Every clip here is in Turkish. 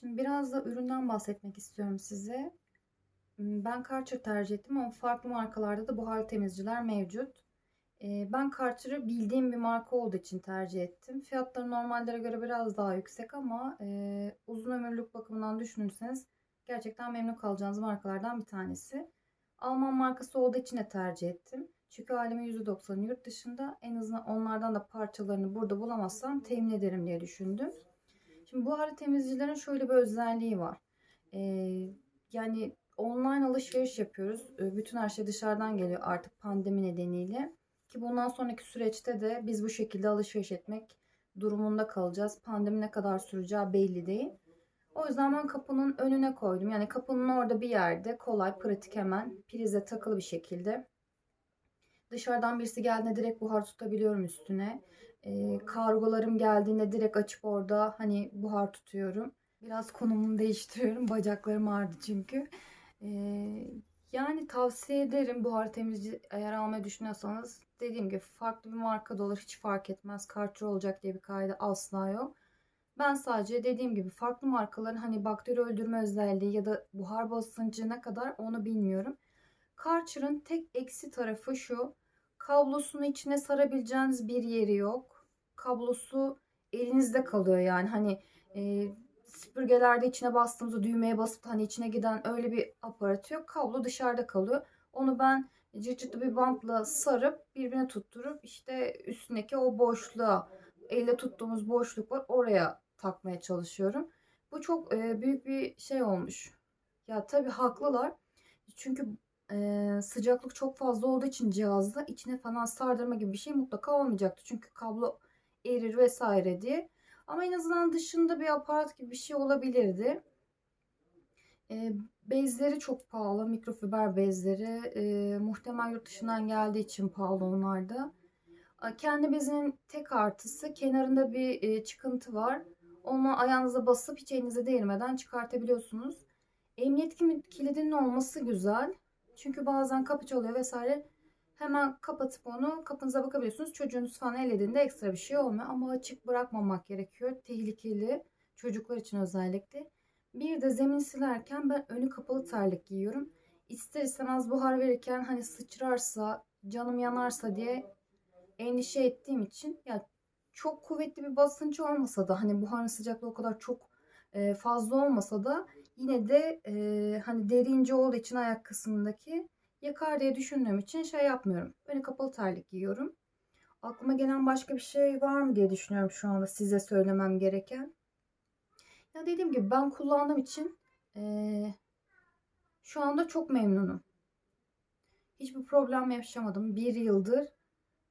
Şimdi biraz da üründen bahsetmek istiyorum size. Hmm, Ben Karcher tercih ettim ama farklı markalarda da buhar temizciler mevcut. Ee, Ben Karcher'ı bildiğim bir marka olduğu için tercih ettim. Fiyatları normallere göre biraz daha yüksek ama e, uzun ömürlük bakımından düşünürseniz gerçekten memnun kalacağınız markalardan bir tanesi. Alman markası olduğu için de tercih ettim. Çünkü alemin %90'ı yurt dışında. En azından onlardan da parçalarını burada bulamazsam temin ederim diye düşündüm. Şimdi buharlı temizleyicilerin şöyle bir özelliği var. Ee, yani online alışveriş yapıyoruz. Ee, Bütün her şey dışarıdan geliyor artık pandemi nedeniyle. Ki bundan sonraki süreçte de biz bu şekilde alışveriş etmek durumunda kalacağız. Pandemi ne kadar süreceği belli değil. O yüzden ben kapının önüne koydum. Yani kapının orada bir yerde kolay, pratik hemen prize takılı bir şekilde. Dışarıdan birisi geldiğinde direkt buhar tutabiliyorum üstüne. Ee, kargolarım geldiğinde direkt açıp orada hani buhar tutuyorum. Biraz konumumu değiştiriyorum. Bacaklarım ağrıdı çünkü. Ee, yani tavsiye ederim buhar temizliği eğer almayı düşünüyorsanız. Dediğim gibi farklı bir marka da olur hiç fark etmez. Kartçı olacak diye bir kaide asla yok. Ben sadece dediğim gibi farklı markaların hani bakteri öldürme özelliği ya da buhar basıncı ne kadar onu bilmiyorum. Karcher'ın tek eksi tarafı şu. Kablosunu içine sarabileceğiniz bir yeri yok. Kablosu elinizde kalıyor yani. Hani e, süpürgelerde içine bastığımızda düğmeye basıp hani içine giden öyle bir aparat yok. Kablo dışarıda kalıyor. Onu ben cırcırtlı bir bantla sarıp birbirine tutturup işte üstündeki o boşluğa elle tuttuğumuz boşluk var oraya takmaya çalışıyorum. Bu çok e, büyük bir şey olmuş. Ya tabii haklılar. Çünkü e, sıcaklık çok fazla olduğu için cihazda içine falan sardırma gibi bir şey mutlaka olmayacaktı. Çünkü kablo erir vesaire diye. Ama en azından dışında bir aparat gibi bir şey olabilirdi. E, bezleri çok pahalı. Mikrofiber bezleri. E, muhtemel yurt dışından geldiği için pahalı onlar da. E, Kendi bezinin tek artısı kenarında bir e, çıkıntı var. Onu ayağınıza basıp hiç elinize değirmeden çıkartabiliyorsunuz. Emniyet kilidinin olması güzel. Çünkü bazen kapı çalıyor vesaire. Hemen kapatıp onu kapınıza bakabiliyorsunuz. Çocuğunuz falan ellediğinde ekstra bir şey olmuyor. Ama açık bırakmamak gerekiyor. Tehlikeli. Çocuklar için özellikle. Bir de zemin silerken ben önü kapalı terlik giyiyorum. İster istemez buhar verirken hani sıçrarsa, canım yanarsa diye endişe ettiğim için ya çok kuvvetli bir basınç olmasa da hani buharın sıcaklığı o kadar çok e, fazla olmasa da yine de e, hani derince olduğu için ayak kısmındaki yakar diye düşündüğüm için şey yapmıyorum. Önü kapalı terlik giyiyorum. Aklıma gelen başka bir şey var mı diye düşünüyorum şu anda size söylemem gereken. Ya dediğim gibi ben kullandığım için e, şu anda çok memnunum. Hiçbir problem yaşamadım. Bir yıldır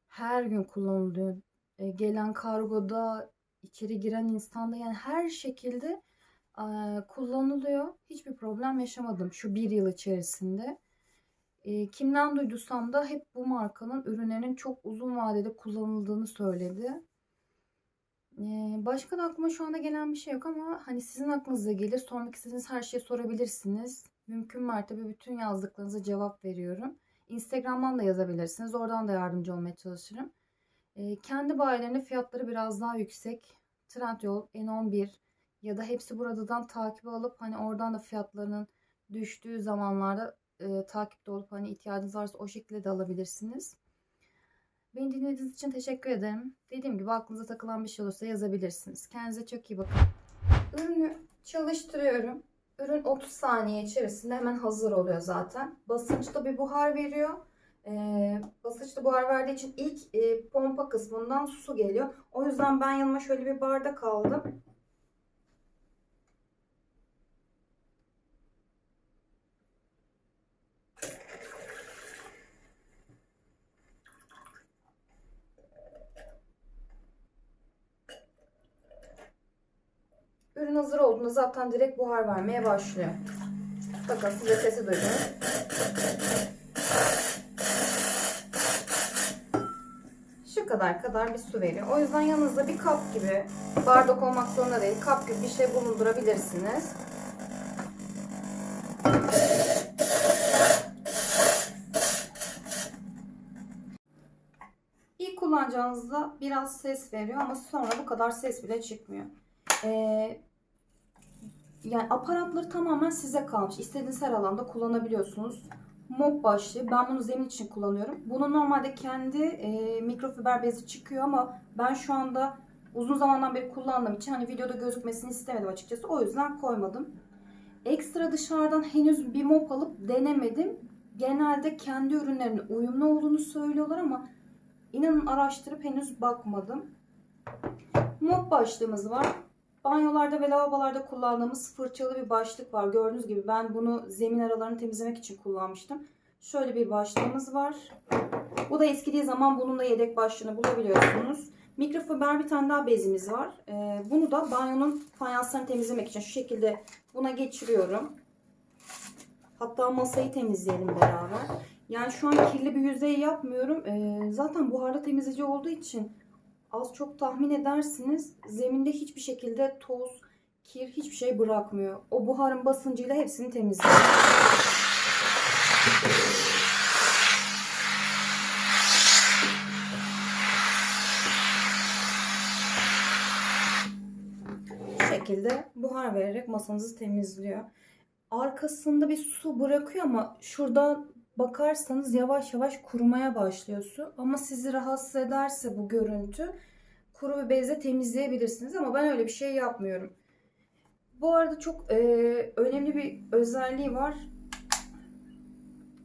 her gün kullanılıyor. E, gelen kargoda, içeri giren insanda yani her şekilde kullanılıyor. Hiçbir problem yaşamadım şu bir yıl içerisinde. Kimden duyduysam da hep bu markanın ürünlerinin çok uzun vadede kullanıldığını söyledi. Başka da aklıma şu anda gelen bir şey yok ama hani sizin aklınıza gelir. Sormak istediğiniz her şeyi sorabilirsiniz. Mümkün mertebe bütün yazdıklarınıza cevap veriyorum. Instagram'dan da yazabilirsiniz. Oradan da yardımcı olmaya çalışırım. Kendi bayilerinde fiyatları biraz daha yüksek. Trendyol, N11 ya da hepsi buradan takip alıp hani oradan da fiyatlarının düştüğü zamanlarda e, takipte olup hani ihtiyacınız varsa o şekilde de alabilirsiniz. Beni dinlediğiniz için teşekkür ederim. Dediğim gibi aklınıza takılan bir şey olursa yazabilirsiniz. Kendinize çok iyi bakın. Ürünü çalıştırıyorum. Ürün 30 saniye içerisinde hemen hazır oluyor zaten. Basınçlı bir buhar veriyor. Ee, basınçlı buhar verdiği için ilk e, pompa kısmından su geliyor. O yüzden ben yanıma şöyle bir bardak aldım. Hazır olduğunda zaten direkt buhar vermeye başlıyor. Bakın size sesi duydunuz. Şu kadar kadar bir su veriyor. O yüzden yanınızda bir kap gibi bardak olmak zorunda değil. Kap gibi bir şey bulundurabilirsiniz. İlk kullanacağınızda biraz ses veriyor ama sonra bu kadar ses bile çıkmıyor. Ee, Yani aparatları tamamen size kalmış. İstediğiniz her alanda kullanabiliyorsunuz. Mop başlığı. Ben bunu zemin için kullanıyorum. Bunu normalde kendi e, mikrofiber bezi çıkıyor ama ben şu anda uzun zamandan beri kullandığım için hani videoda gözükmesini istemedim açıkçası. O yüzden koymadım. Ekstra dışarıdan henüz bir mop alıp denemedim. Genelde kendi ürünlerinin uyumlu olduğunu söylüyorlar ama inanın araştırıp henüz bakmadım. Mop başlığımız var. Banyolarda ve lavabolarda kullandığımız fırçalı bir başlık var. Gördüğünüz gibi ben bunu zemin aralarını temizlemek için kullanmıştım. Şöyle bir başlığımız var. Bu da eskidiği zaman bunun da yedek başlığını bulabiliyorsunuz. Mikrofiber bir tane daha bezimiz var. Ee, bunu da banyonun fayanslarını temizlemek için şu şekilde buna geçiriyorum. Hatta masayı temizleyelim beraber. Yani şu an kirli bir yüzey yapmıyorum. Ee, zaten buharlı temizleyici olduğu için az çok tahmin edersiniz zeminde hiçbir şekilde toz, kir hiçbir şey bırakmıyor. O buharın basıncıyla hepsini temizliyor. Bu şekilde buhar vererek masanızı temizliyor. Arkasında bir su bırakıyor ama şurada bakarsanız yavaş yavaş kurumaya başlıyor su. Ama sizi rahatsız ederse bu görüntü kuru bir bezle temizleyebilirsiniz ama ben öyle bir şey yapmıyorum. Bu arada çok e, önemli bir özelliği var.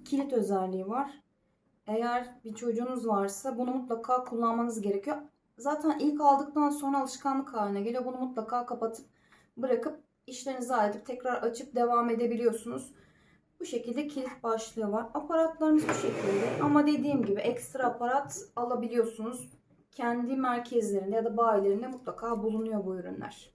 Kilit özelliği var. Eğer bir çocuğunuz varsa bunu mutlaka kullanmanız gerekiyor. Zaten ilk aldıktan sonra alışkanlık haline geliyor. Bunu mutlaka kapatıp bırakıp işlerinizi halledip tekrar açıp devam edebiliyorsunuz. Bu şekilde kilit başlığı var. Aparatlarımız bu şekilde. Ama dediğim gibi ekstra aparat alabiliyorsunuz. Kendi merkezlerinde ya da bayilerinde mutlaka bulunuyor bu ürünler.